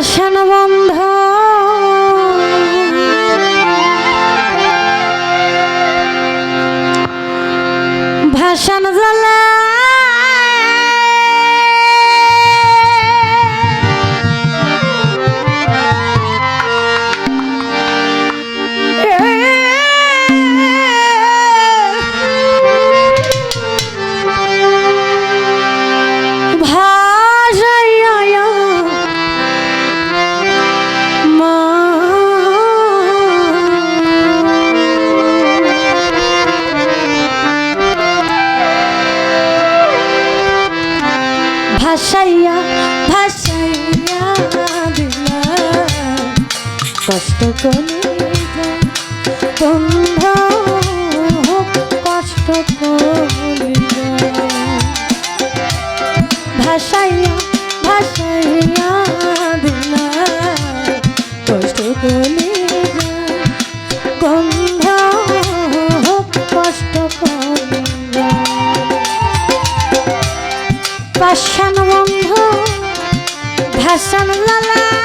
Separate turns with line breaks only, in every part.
আসেন ভাসাইয়া ভাসাইয়া দিলা কষ্ট করে বন্ধু কষ্ট করিয়া ভাসাইয়া ভাসাইয়া দিলা কষ্ট করে Başlama বন্ধু ভাষণ লালা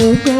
Oh,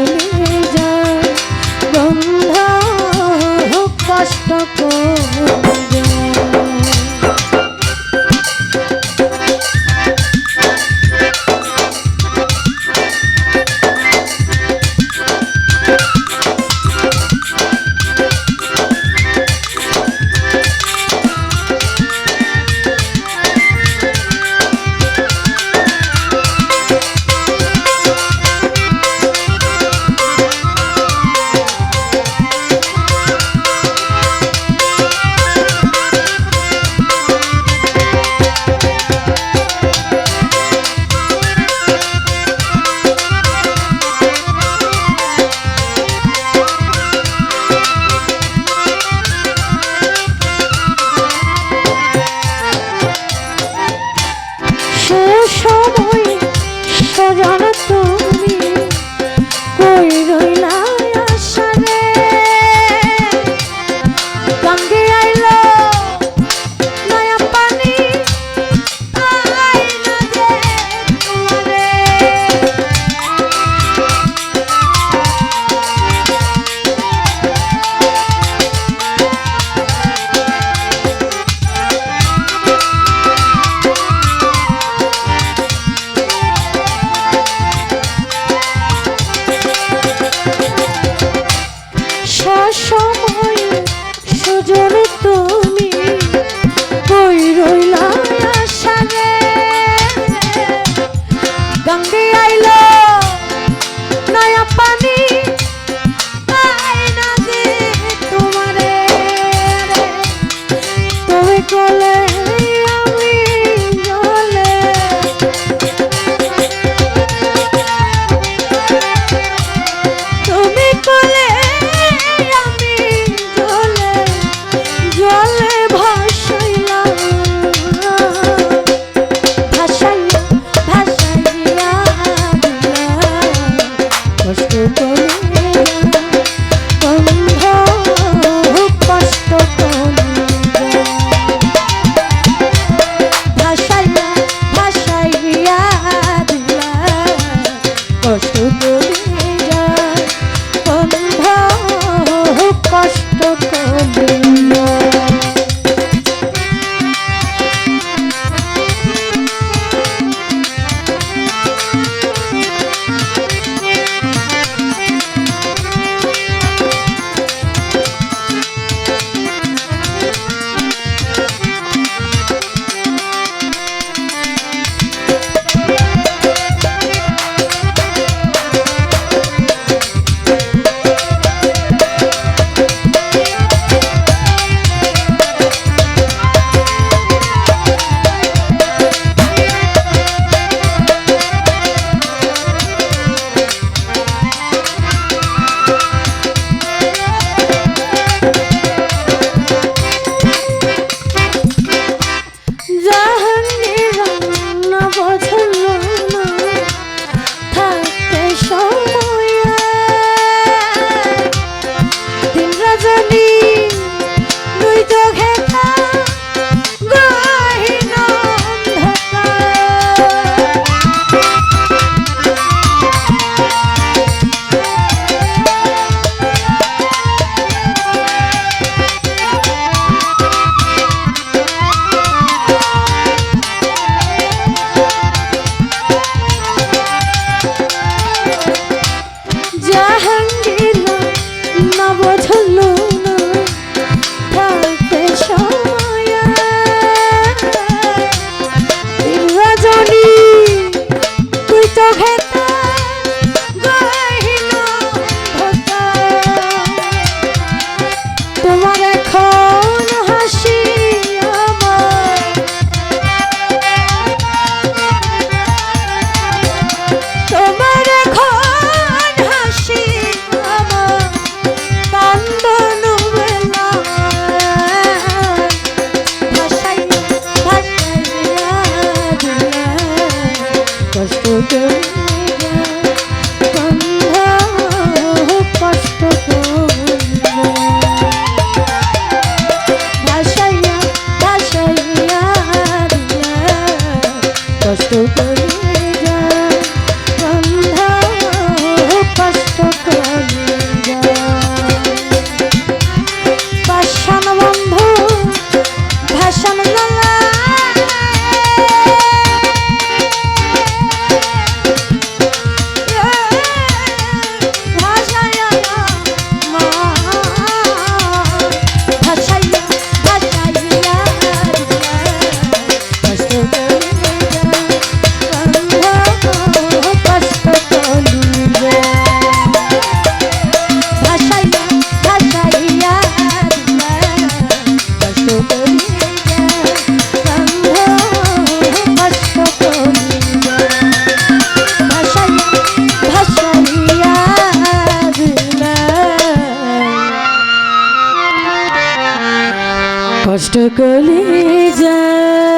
কষ্ট কষ্ট কলি যা।